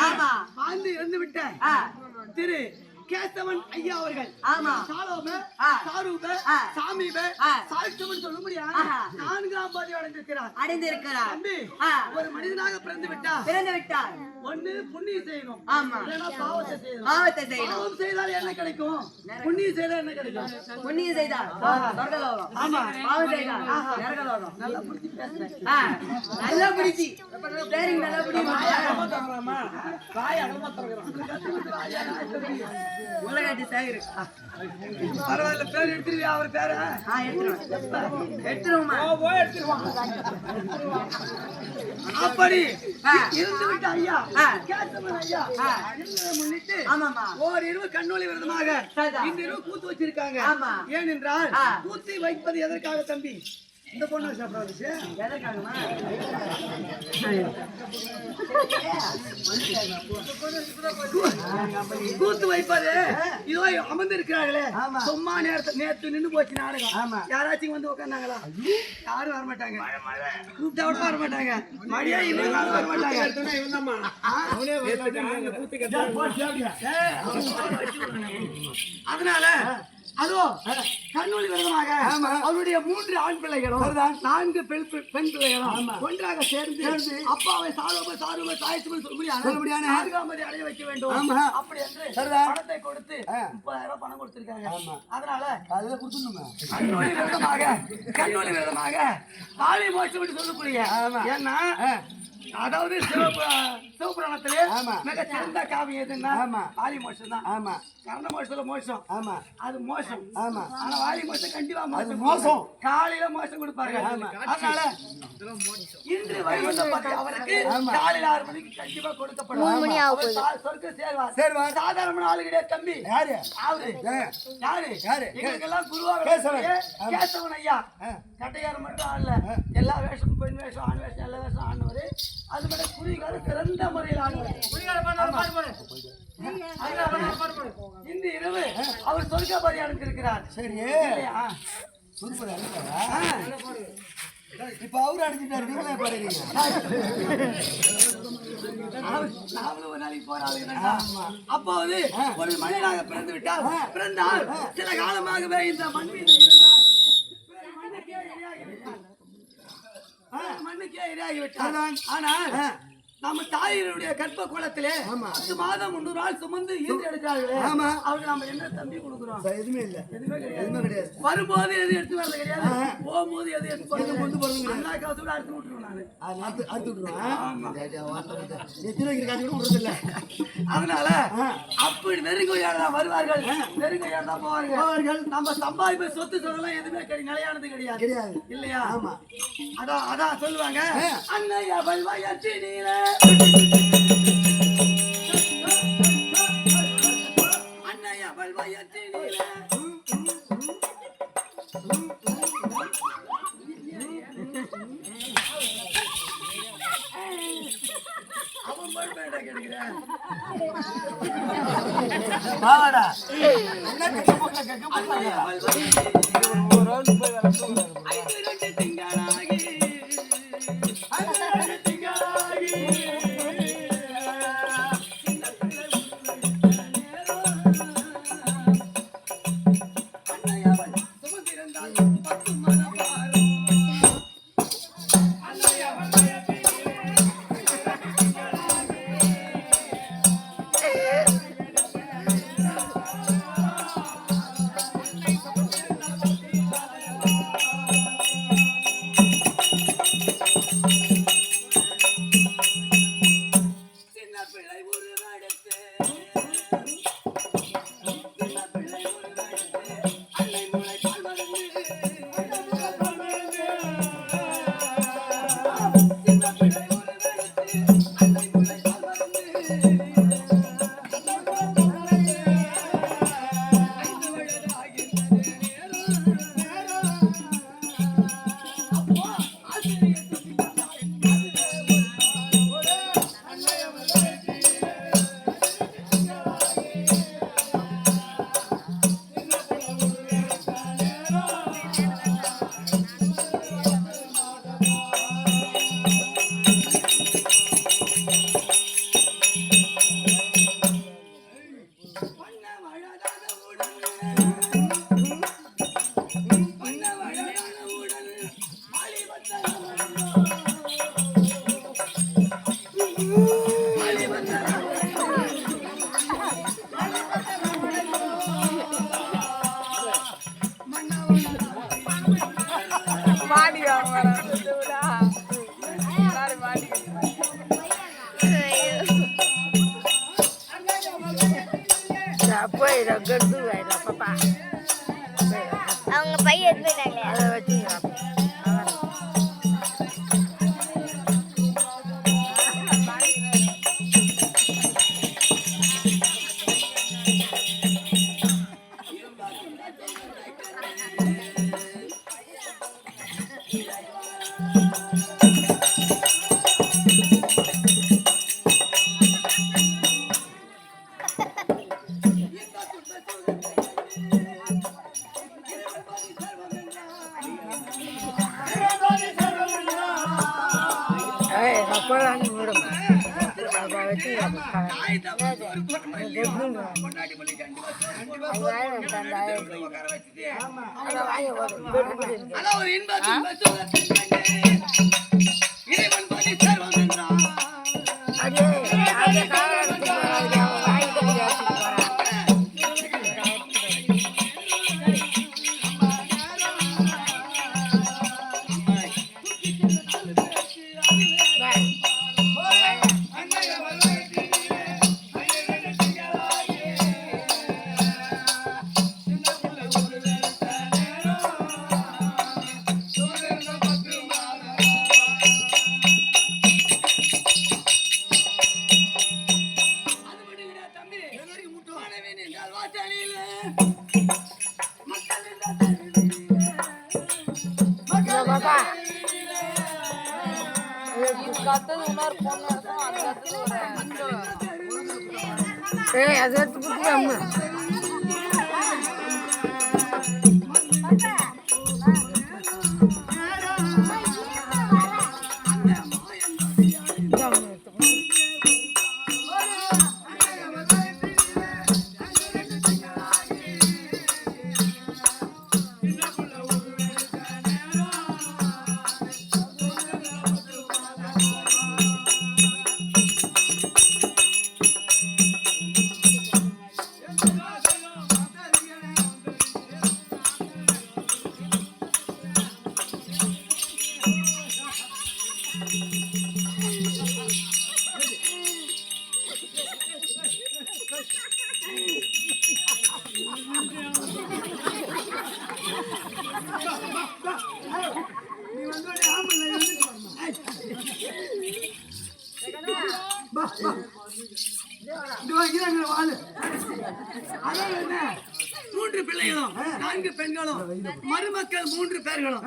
ஆமா வாழ்ந்து இறந்து விட்டேன் திரு கேசவன் ஐயா அவர்கள். ஆமா. சாலோப ஆ. சாரூப. சாமிப ஆ. சாய்த்தவன் சொல்லும்படியா ஆஹா. நான்காம் பாதி அடைந்திருக்கிறார். அடைந்திருக்கிறார். தம்பி ஆ, ஒரு மனிதனாக பிறந்து விட்டார். பிறந்து விட்டார். ஒண்ணு புண்ணியம் செய்யணும். ஆமா. பாவத்தை செய்யணும். பாவத்தை செய்யணும். பாவம் செய்தால் என்ன கிடைக்கும்? புண்ணியம் செய்தால் என்ன கிடைக்கும்? புண்ணியம் சொர்க்கலோகம். ஆமா. பாவம் செய்தார் நரகலோகம் நல்லா புடிச்சு பேசுறேன். ஆ, நல்லா பிடிச்சி. சரிங்க நல்லா பிடிக்கும் உலகாட்டி சேகரு. பரவாயில்ல பேர் எடுத்துருவியா அவர் பேர? ஆ எடுத்துருவோம். அப்படி. இருந்து விட்ட ஐயா. கேசவன் முன்னிட்டு ஆமாமா ஓர் இரவு கண்ணொளி விரதமாக. இந்த இரவு கூத்து வச்சிருக்காங்க. ஏனென்றால். கூத்தி வைப்பது எதற்காக தம்பி? இந்த பொண்ணு கூத்து வைப்பது இதோ அமர்ந்து இருக்கிறார்களே ஆமா. சும்மா நேரத்து நேத்து நின்னு போச்சு நாடகம். யாராச்சும் வந்து உட்கார்ந்தாங்களா? யாரும் வர மாட்டாங்க கூப்பிட்டா கூட வர மாட்டாங்க மழையா இல்லைனாலும் வர மாட்டாங்க அதனால அதோ கண்ணொளி விரதமாக அவருடைய மூன்று ஆண் பிள்ளைகளும் நான்கு பெண் பெண் பிள்ளைகளும் ஒன்றாக சேர்ந்து அப்பாவை சாரோப சாருப சாய்த்து சொல்லுபடியான நான்காமதி அடைய வைக்க வேண்டும். அப்படி என்று பணத்தை கொடுத்து முப்பதாயிரம் ரூபாய் பணம் கொடுத்திருக்காங்க. அதனால கண்ணொளி விரதமாக கண்ணொளி விரதமாக பாலி மோட்சம் என்று சொல்லக்கூடிய ஏன்னா அதாவது சிவபு சிவபுராணத்திலே மிக சிறந்த காவியம் எதுன்னா பாலி மோட்சம் தான். ஆமா. கர்ண மோட்சத்துல மோட்சம் ஆமா. அது மோசம் ஆமா. ஆனா வாலி மோட்சம் கண்டிப்பா மோசம் மோசம் காலையில மோசம் கொடுப்பாங்க அதனால இன்று வைகுண்ட பதி அவருக்கு காலையில ஆறு மணிக்கு கண்டிப்பா கொடுக்கப்படும். அவர் சா- சொர்க்கம் சேர்வார். சேர்வார். சாதாரண ஆளு கிடையாது தம்பி. யாரு? அவரு யாரு? யாரு? எங்களுக்கெல்லாம் குருவா கேசவன். கேசவன் ஐயா. கட்டையாரம் மட்டும் ஆடல எல்லா வேஷமும் பெண் வேஷம் ஆண் வேஷம் எல்லா வேஷம் ஆனவர் அது மட்டும் குறிகால சிறந்த முறையில் ஆடுவார் இந்த இரவு அவர் சொர்க்கபதி அனுப்பியிருக்கிறார். சரி. இப்ப அவரு அடிச்சுட்டாரு நீங்களே பாருங்க நாமளும் ஒரு நாளைக்கு போராடுகிறோம்டா. அப்போது ஒரு மனிதனாக பிறந்து விட்டால் பிறந்தால் சில காலமாகவே இந்த மண் மீது மண்ணுக்கே இரையாகிவிட்டார். ஆனால் நம்ம தாயினுடைய கற்ப குளத்திலே பத்து மாதம் முன்னூறு நாள் சுமந்து ஈர்த்து எடுக்கிறார்களே அவருக்கு நம்ம என்ன தம்பி கொடுக்குறோம்? எதுவுமே இல்ல. எதுவுமே கிடையாது. கிடையாது. வரும்போது எது எடுத்து வரது கிடையாது? போகும்போது எது எடுத்து போறது? கொண்டு போறது காசு கூட அடுத்து விட்டுருவோம் நானு. அறுத்து அறுத்து விடுறது இல்ல அதனால அப்படி தான் வருவார்கள். நெருங்குயார் தான் போவார்கள். நம்ம சம்பாதிப்பு சொத்து சொல்லலாம் எதுவுமே கிடை நிலையானது கிடையாது. கிடையாது. இல்லையா? ஆமா. அதான் அதான் சொல்லுவாங்க. அன்னையா வல்வாயற்றி நீல அன்னையா நீல அவன் போய் பேட கிடைக்கிறேன் போயிடும் கெடுத்து போயிடும் பாப்பா அவங்க பையன் போயிட்டாங்க? அதை வச்சு போகலான்னு விடும் அதை வச்சு அதை வாங்கி ஒரு ஏய் அதை எடுத்து கொடுத்துட்டு அம்மா. மருமக்கள் மூன்று பேர்களும்